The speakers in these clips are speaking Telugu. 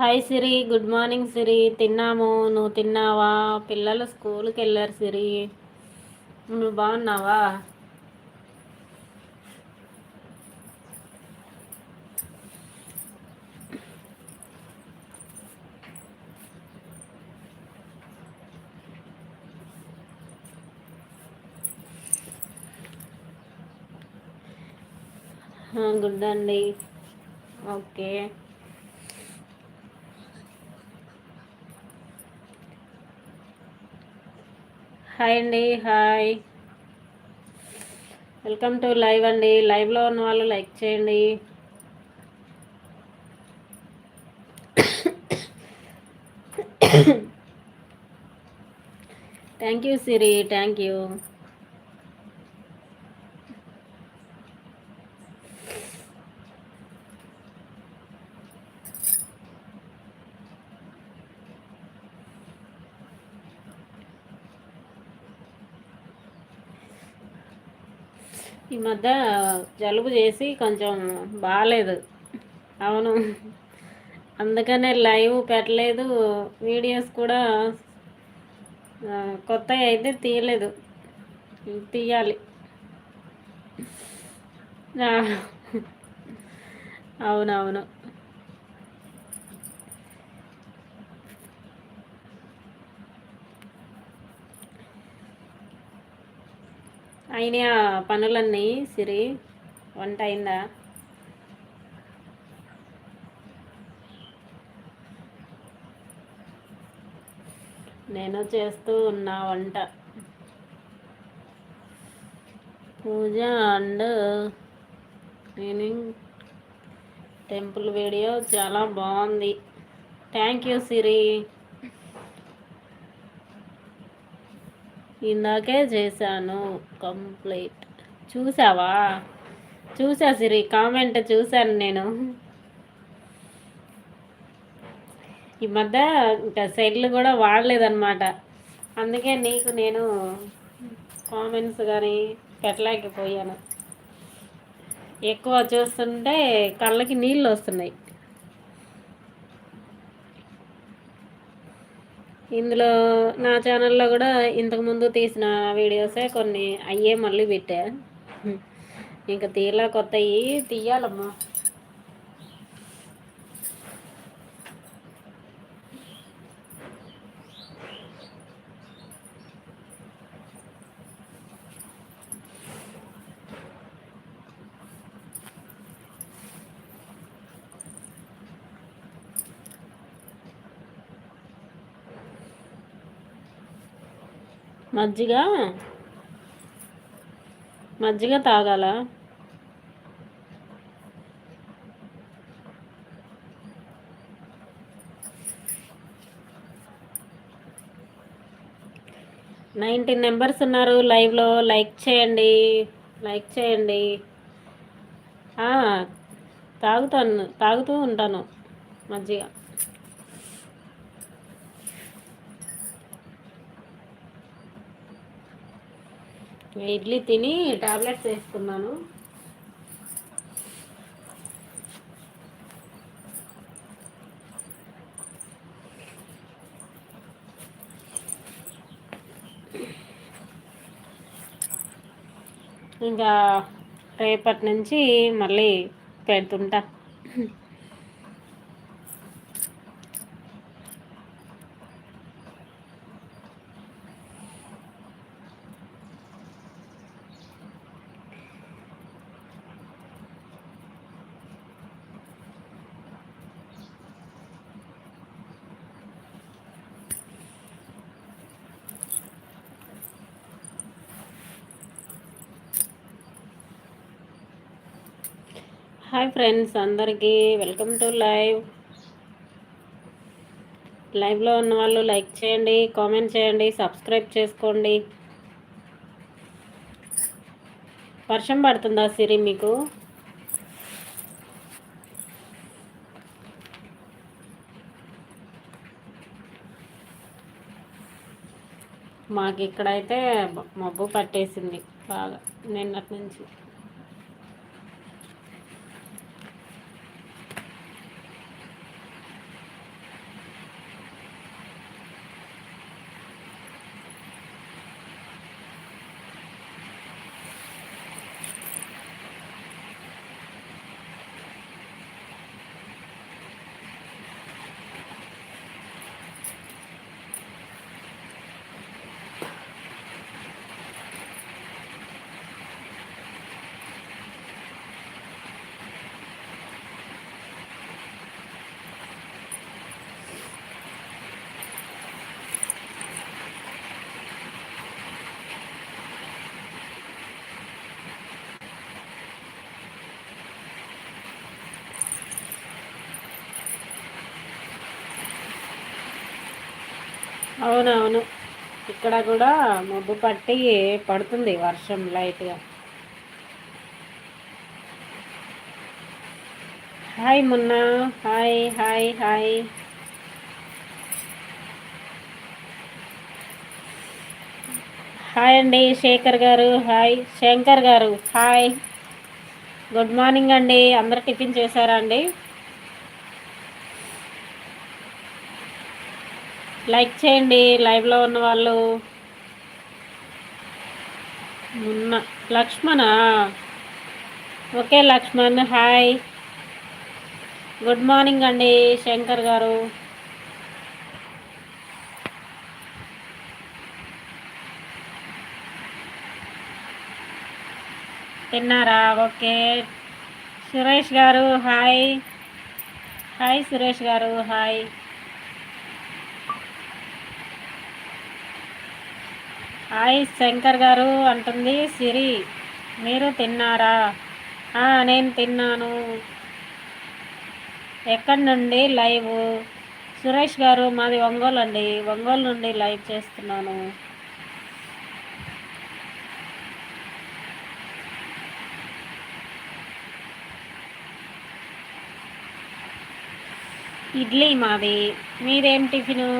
Hi Siri good morning Siri. తిన్నాము. నువ్వు తిన్నావా? పిల్లలు స్కూల్కి వెళ్ళారు సిరి. నువ్వు బాగున్నావా? గుడ్ అండి. ఓకే. హాయ్ అండి హాయ్. వెల్కమ్ టు లైవ్ అండి. లైవ్లో ఉన్న వాళ్ళు లైక్ చేయండి. Thank you Siri thank you ఈ మధ్య జలుబు చేసి కొంచెం బాగాలేదు అవును. అందుకనే లైవ్ పెట్టలేదు. వీడియోస్ కూడా కొత్త అయితే తీయలేదు. తీయాలి. అవునవును. అయినా పనులన్నీ సిరి. వంట అయిందా? నేను చేస్తూ ఉన్నా వంట. Puja and cleaning temple video చాలా బాగుంది. Thank you Siri. ఇందాకే చేశాను కంప్లీట్. చూసావా చూసా సిరి కామెంట్ చూశాను నేను. ఈ మధ్య ఇంకా సెల్లు కూడా వాడలేదన్నమాట. అందుకే నీకు నేను కామెంట్స్ కానీ పెట్టలేకపోయాను. ఎక్కువ చూస్తుంటే కళ్ళకి నీళ్ళు వస్తున్నాయి. ఇందులో నా ఛానల్లో కూడా ఇంతకుముందు తీసిన వీడియోసే కొన్ని అయ్యే మళ్ళీ పెట్టా. ఇంకా తీయలా కొత్తవి తీయాలమ్మా. మజ్జిగ? మజ్జిగ తాగాల? నైన్టీన్ నెంబర్స్ ఉన్నారు లైవ్లో. లైక్ చేయండి. లైక్ చేయండి. తాగుతాను. తాగుతూ ఉంటాను మజ్జిగ. ఇడ్లీ తిని టాబ్లెట్స్ వేసుకున్నాను. ఇంకా రేపటి నుంచి మళ్ళీ పెడుతుంటా. హాయ్ ఫ్రెండ్స్ అందరికీ వెల్కమ్ టు లైవ్. లైవ్లో ఉన్న వాళ్ళు లైక్ చేయండి కామెంట్ చేయండి సబ్స్క్రైబ్ చేసుకోండి. వర్షం పడుతుందా సిరి మీకు? మాకు ఇక్కడైతే మబ్బు పట్టేసింది బాగా నిన్నటి నుంచి. అవునవును. ఇక్కడ కూడా మబ్బు పట్టి పడుతుంది వర్షం లైట్గా hi Munna. Hi hi hi. Hi అండి శేఖర్ గారు. హాయ్. శంకర్ గారు. హాయ్. గుడ్ మార్నింగ్ అండి. అందరు టిఫిన్ చేశారా అండి? లైక్ చేయండి లైవ్లో ఉన్న వాళ్ళు. ఉన్న Lakshmana? Okay Lakshman hi. Good morning అండి శంకర్ గారు. తిన్నారా? ఓకే. సురేష్ గారు హాయ్. హాయ్ సురేష్ గారు హాయ్. హాయ్ శంకర్ గారు అంటుంది సిరి మీరు తిన్నారా? నేను తిన్నాను. ఎక్కడి నుండి? లైవ్. సురేష్ గారు మాది ఒంగోలు అండి. ఒంగోలు నుండి లైవ్ చేస్తున్నాను. ఇడ్లీ మాది. మీదేం టిఫిను?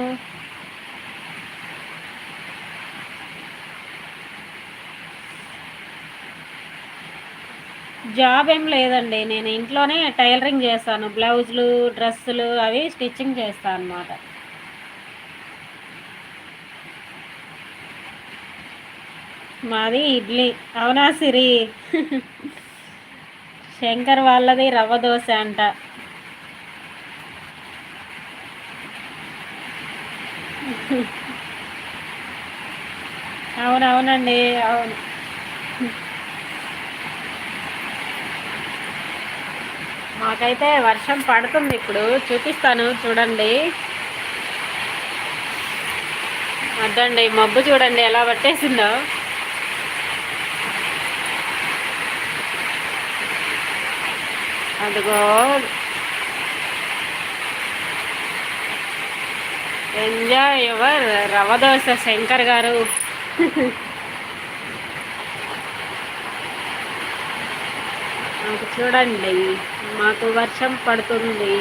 జాబ్ ఏం లేదండి. నేను ఇంట్లోనే టైలరింగ్ చేస్తాను. బ్లౌజులు డ్రెస్సులు అవి స్టిచ్చింగ్ చేస్తాను అనమాట మాది ఇడ్లీ. అవునా సిరి? శంకర్ వాళ్ళది రవ్వ దోశ అంట. అవునవునండి. అవును. మాకైతే వర్షం పడుతుంది ఇప్పుడు. చూపిస్తాను చూడండి. అద్దండి మబ్బు చూడండి ఎలా పట్టేసిందో. అదిగో. ఎంజాయ్ ఎవర్ రవ దోశ శంకర్ గారు. చూడండి. మాకు వర్షం పడుతుంది.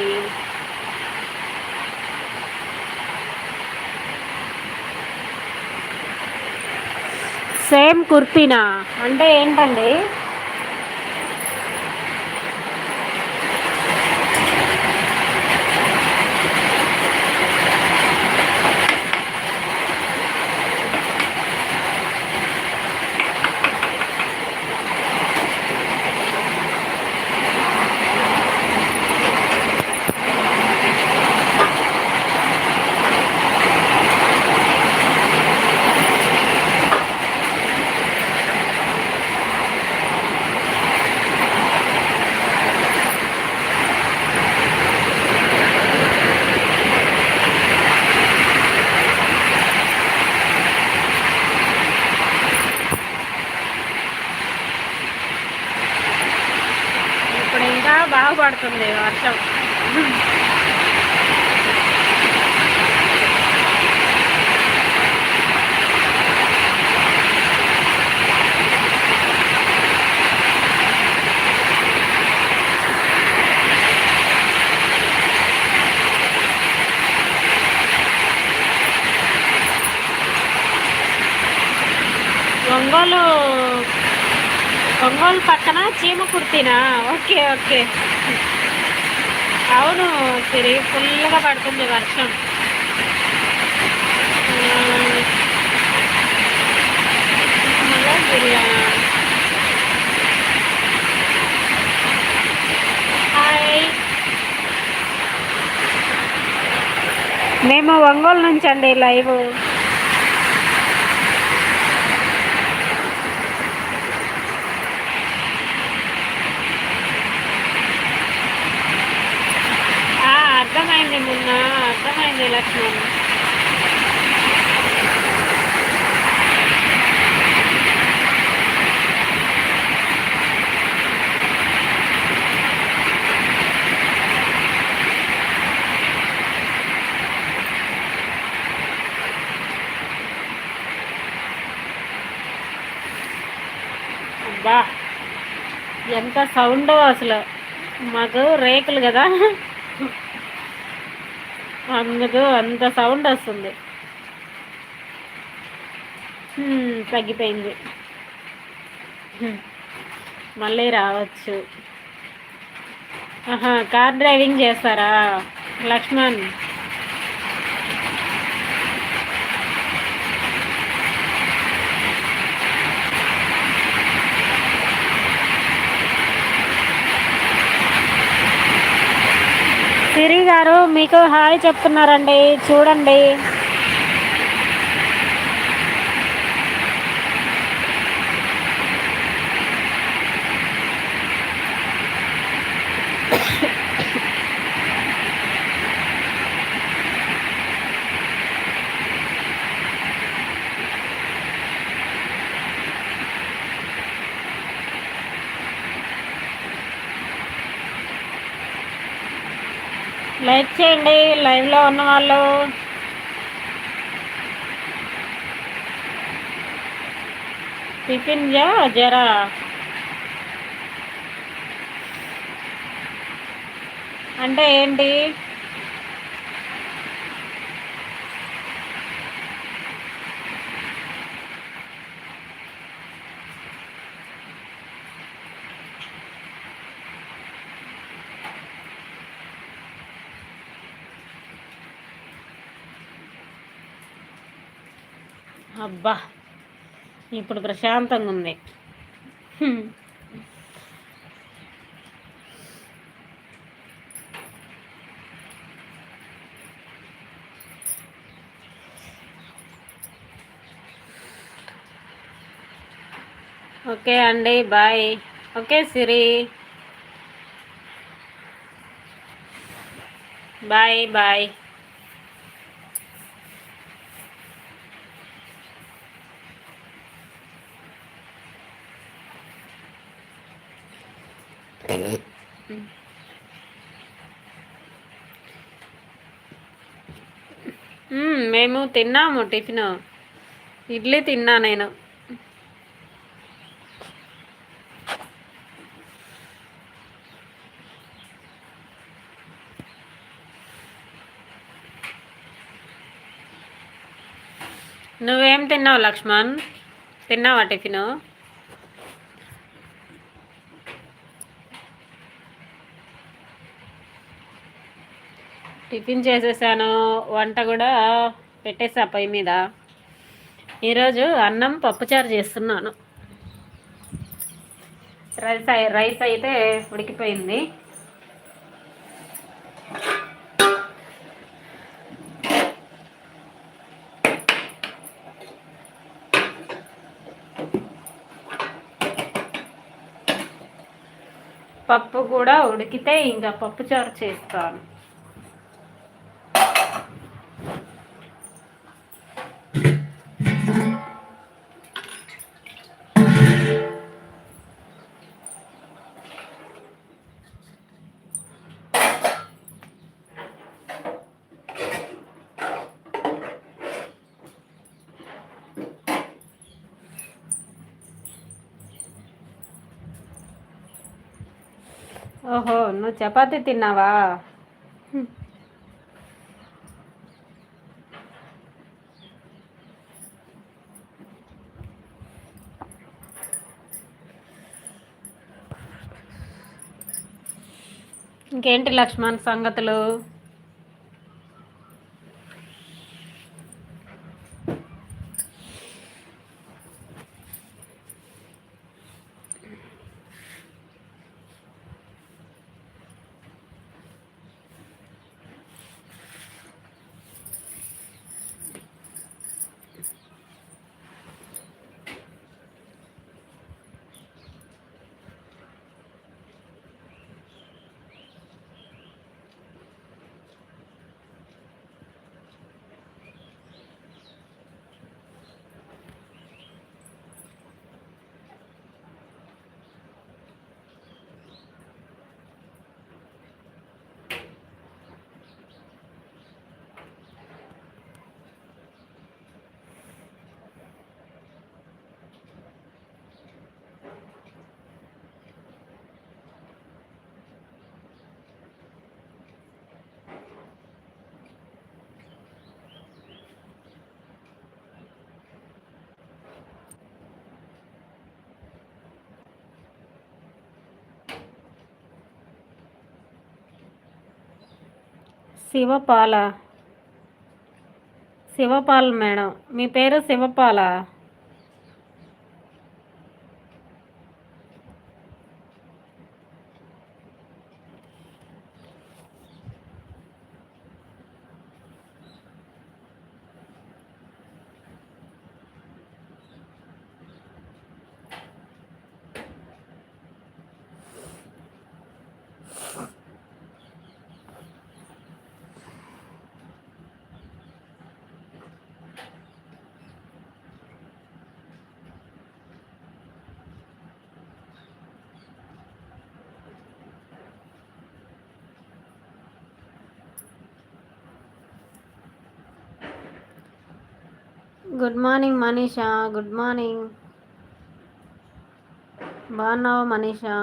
సేమ్ కుర్తీనా? అంటే ఏంటండి పడుతుంది వర్షం ఒంగోలు ఒంగోలు పక్కన చీమ ఓకే ఓకే. అవును సిరి ఫుల్గా పడుతుంది వర్షం. హాయ్ మేము ఒంగోలు నుంచి అండి లైవ్. అర్థమైంది మొన్న అర్థమైంది లక్ష్మణ్. అబ్బా ఎంత సౌండ్ అసలు. మాకు రేకులు కదా. అందుకు అంత సౌండ్ వస్తుంది. తగ్గిపోయింది. మళ్ళీ రావచ్చు. ఆహా కార్ డ్రైవింగ్ చేస్తారా లక్ష్మణ్? సిరి గారు మీకు హాయ్ చెప్తున్నారండి. చూడండి లైక్ చేయండి లైవ్లో ఉన్న వాళ్ళు. టిఫిన్ జా జరా? అంటే ఏంటి? అబ్బా ఇప్పుడు ప్రశాంతంగా ఉంది. హ్మ్. ఓకే అండి bye. Okay Siri. Bye bye. మేము తిన్నాము టిఫిన్. ఇడ్లీ తిన్నా నేను. నువ్వేం తిన్నావు లక్ష్మణ్? తిన్నావా టిఫిన్? టిఫిన్ చేసేసాను వంట కూడా పెట్టేసా పొయ్యి మీద. ఈరోజు అన్నం పప్పుచారు చేస్తున్నాను. రైస్ రైస్ అయితే ఉడికిపోయింది. పప్పు కూడా ఉడికితే ఇంకా పప్పుచారు చేస్తాను. ఓహో నువ్వు చపాతి తిన్నావా? ఇంకేంటి లక్ష్మణ్ సంగతులు? శివపాల. శివపాల్ మేడం. మీ పేరు Shivapala. Good morning Manisha good morning బాగున్నావు Manisha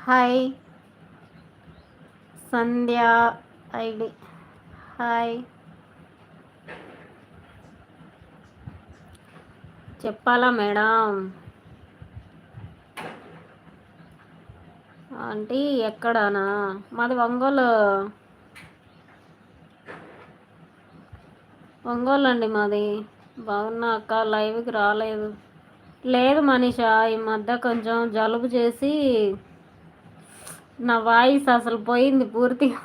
hi Sandhya ID hi చెప్పాలా మేడం? అంటే ఎక్కడానా? మాది ఒంగోలు. ఒంగోలు అండి మాది. బాగున్నా అక్క లైవ్కి రాలేదు. లేదు మనీష ఈ మధ్య కొంచెం జలుబు చేసి నా వాయిస్ అసలు పోయింది పూర్తిగా.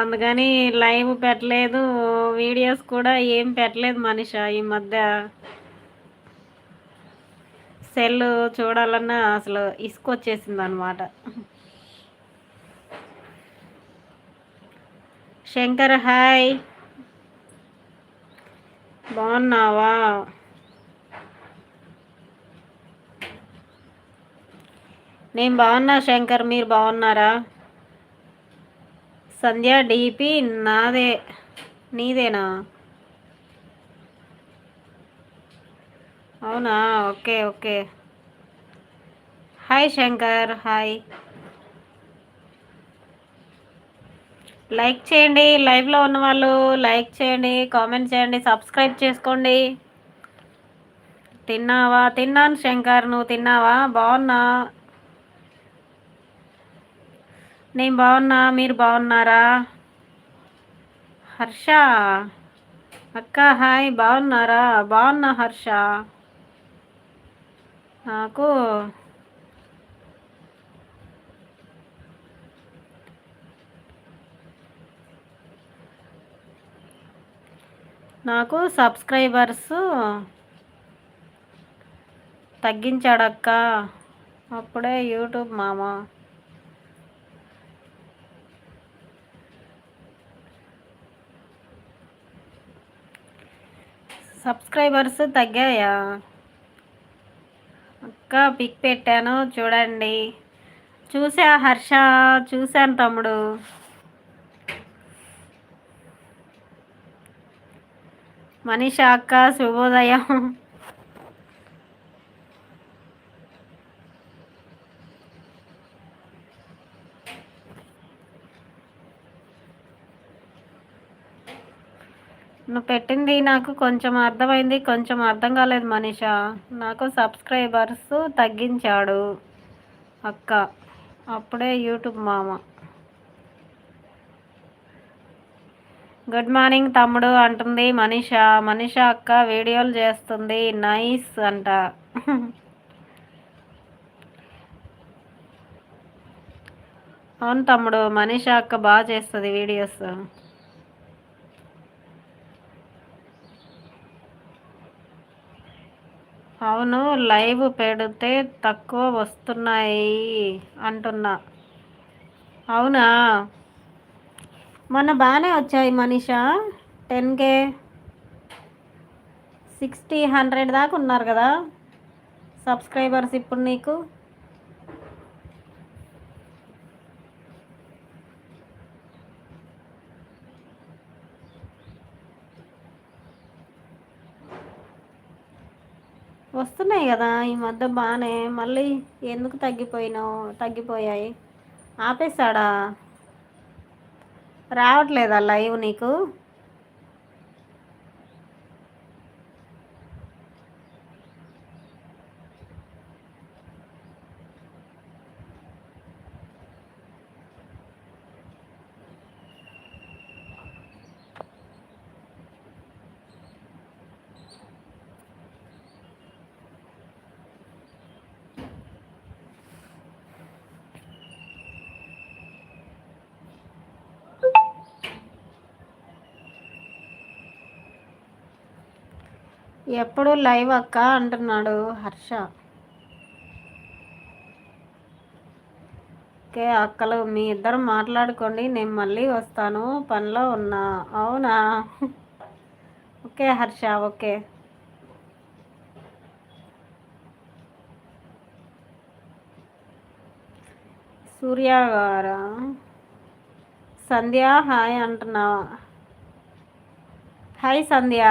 అందుకని లైవ్ పెట్టలేదు వీడియోస్ కూడా ఏం పెట్టలేదు మనిష ఈ మధ్య. సెల్ చూడాలన్నా అసలు ఇసుకొచ్చేసింది అనమాట శంకర్ హాయ్. బాగున్నావా? నేను బాగున్నా శంకర్ మీరు బాగున్నారా? సంధ్య డీపీ నాదే నీదేనా? అవునా? Okay okay. Hi Shankar hi. Like చేయండి లైవ్లో ఉన్న వాళ్ళు లైక్ చేయండి కామెంట్ చేయండి సబ్స్క్రైబ్ చేసుకోండి. తిన్నావా? తిన్నాను శంకర్ నువ్వు తిన్నావా? బాగున్నా? నేను బాగున్నా మీరు బాగున్నారా? హర్ష. అక్క హాయ్. బాగున్నారా? బాగున్నా హర్ష. నాకు నాకు సబ్స్క్రైబర్స్ తగ్గించాడక్క. అప్పుడే యూట్యూబ్ మామ. సబ్స్క్రైబర్స్ తగ్గాయా? యొక్క పిక్ పెట్టాను చూడండి. చూసా హర్ష చూశాను తమ్ముడు. మనీషా అక్క శుభోదయం. నువ్వు పెట్టింది నాకు కొంచెం అర్థమైంది కొంచెం అర్థం కాలేదు మనిష. నాకు సబ్స్క్రైబర్స్ తగ్గించాడు అక్క. అప్పుడే యూట్యూబ్ మామ. గుడ్ మార్నింగ్ తమ్ముడు అంటుంది మనిష. మనిష అక్క వీడియోలు చేస్తుంది. నైస్ అంట. అవును తమ్ముడు మనిష అక్క బాగా చేస్తుంది వీడియోస్. అవును లైవ్ పెడితే తక్కువ వస్తున్నాయి అంటున్నా. అవునా? మొన్న బాగానే వచ్చాయి Manisha. Ten K. Sixty hundred దాకా ఉన్నారు కదా సబ్స్క్రైబర్స్ ఇప్పుడు నీకు. వస్తున్నాయి కదా ఈ మధ్య బాగానే మళ్ళీ ఎందుకు తగ్గిపోయినావు? తగ్గిపోయాయి. ఆపేశాడా? రావట్లేదా లైవ్ నీకు? ఎప్పుడు లైవ్ అక్క అంటున్నాడు హర్ష. ఓకే అక్కలు మీ ఇద్దరు మాట్లాడుకోండి నేను మళ్ళీ వస్తాను పనిలో ఉన్నా. అవునా? Okay Harsha okay. సూర్య గారా? సంధ్య హాయ్ అంటున్నావా hi Sandhya.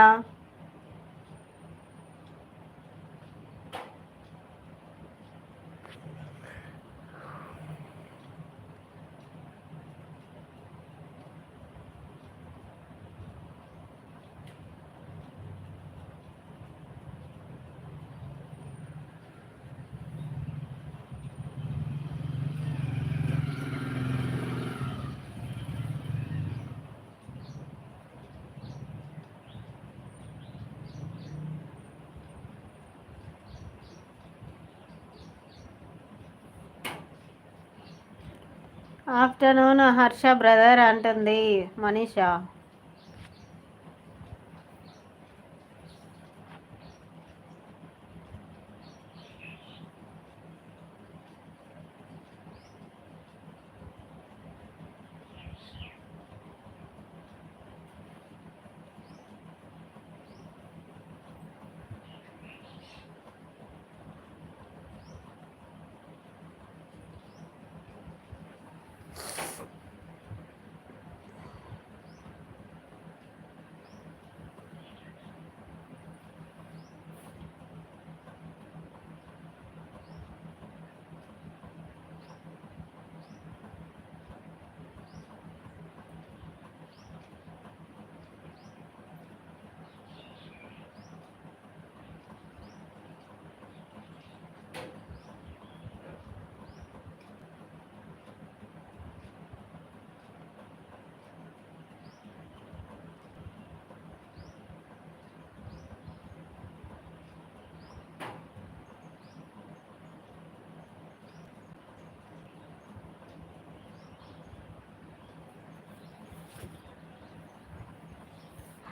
Afternoon Harsha brother అంటుంది మనీషా.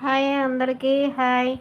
హాయ్ అందరికీ హాయ్.